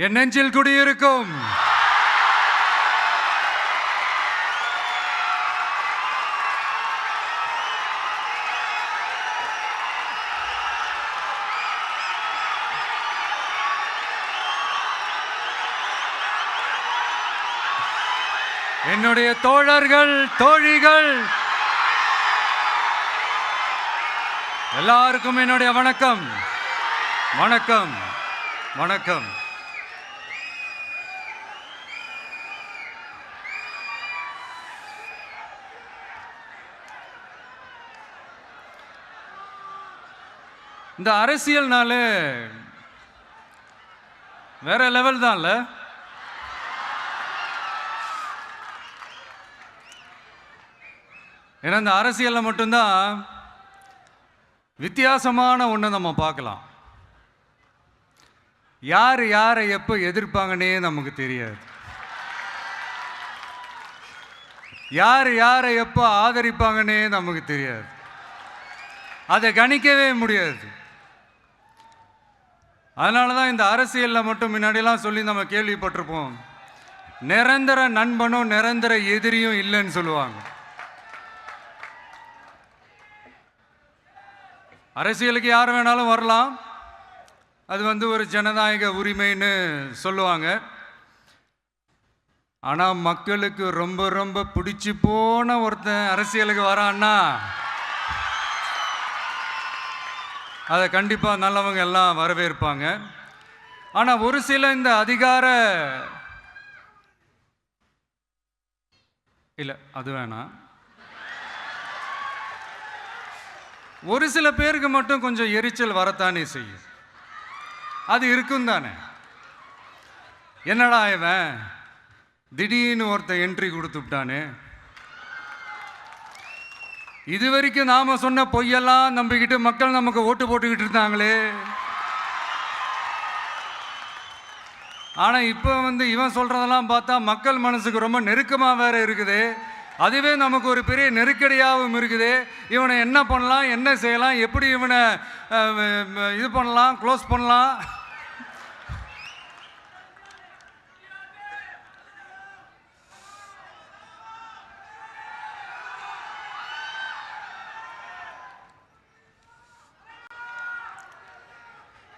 என் நெஞ்சில் குடியிருக்கும். என்னுடைய தோழர்கள் தோழிகள் எல்லாருக்கும் என்னுடைய வணக்கம். வணக்கம். வணக்கம். இந்த அரசியல்னாலே வேற லெவல் தான்ல ஏன்னா இந்த அரசியலில் மட்டும்தான் வித்தியாசமான ஒன்று நம்ம பார்க்கலாம். யார் யாரை எப்போ எதிர்ப்பாங்கன்னே நமக்கு தெரியாது. யார் யாரை எப்போ ஆதரிப்பாங்கன்னே நமக்கு தெரியாது. அதை கணிக்கவே முடியாது. அதனால தான் இந்த அரசியலில் மட்டும் முன்னாடிலாம் சொல்லி நம்ம கேள்விப்பட்டிருப்போம். நிரந்தர நண்பனும் நிரந்தர எதிரியும் இல்லைன்னு சொல்லுவாங்க. அரசியலுக்கு யார் வேணாலும் வரலாம். அது வந்து ஒரு ஜனநாயக உரிமைன்னு சொல்லுவாங்க. ஆனால் மக்களுக்கு ரொம்ப ரொம்ப பிடிச்சி போன ஒருத்தன் அரசியலுக்கு வரான்னா அதை கண்டிப்பாக நல்லவங்க எல்லாம் வரவேற்பாங்க. ஆனால் ஒரு சில இந்த அதிகார இல்லை அது வேணாம் ஒரு சில பேருக்கு மட்டும் கொஞ்சம் எரிச்சல் வரத்தானே செய்யும். அது இருக்கும் தானே. என்னடா இவன்? திடீர்னு ஒருத்தன் என்ட்ரி கொடுத்துட்டானே இது வரைக்கும் நாம சொன்ன பொய்யெல்லாம் நம்பிக்கிட்டு மக்கள் நமக்கு ஓட்டு போட்டுக்கிட்டு இருந்தாங்களே. ஆனா இப்போ வந்து இவன் சொல்றதெல்லாம் பார்த்தா மக்கள் மனசுக்கு ரொம்ப நெருக்கமா வேற இருக்குது. அதுவே நமக்கு ஒரு பெரிய நெருக்கடியாகவும் இருக்குது. இவனை என்ன பண்ணலாம் என்ன செய்யலாம் எப்படி இவனை இது பண்ணலாம் க்ளோஸ் பண்ணலாம்.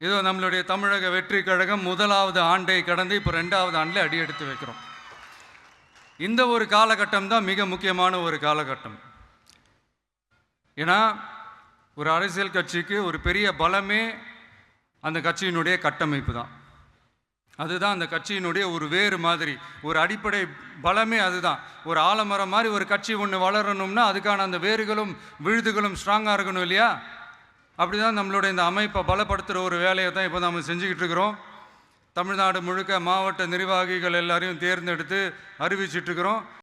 இதோ நம்மளுடைய தமிழக வெற்றி கழகம் முதலாவது ஆண்டை கடந்து இப்போ ரெண்டாவது ஆண்டில் அடி எடுத்து வைக்கிறோம். இந்த ஒரு காலகட்டம் தான் மிக முக்கியமான ஒரு காலகட்டம். ஏன்னா ஒரு அரசியல் கட்சிக்கு ஒரு பெரிய பலமே அந்த கட்சியினுடைய கட்டமைப்பு தான். அதுதான் அந்த கட்சியினுடைய ஒரு வேறு மாதிரி ஒரு அடிப்படை பலமே அதுதான். ஒரு ஆலமரம் மாதிரி ஒரு கட்சி ஒன்று வளரணும்னா அதுக்கான அந்த வேர்களும் விழுதுகளும் ஸ்ட்ராங்காக இருக்கணும் இல்லையா? அப்படிதான் நம்மளுடைய இந்த அமைப்பை பலப்படுத்துகிற ஒரு வேலையை தான் இப்போ நம்ம செஞ்சுக்கிட்டு இருக்கிறோம். தமிழ்நாடு முழுக்க மாவட்ட நிர்வாகிகள் எல்லாரையும் தேர்ந்தெடுத்து அறிவிச்சிட்ருக்கிறோம்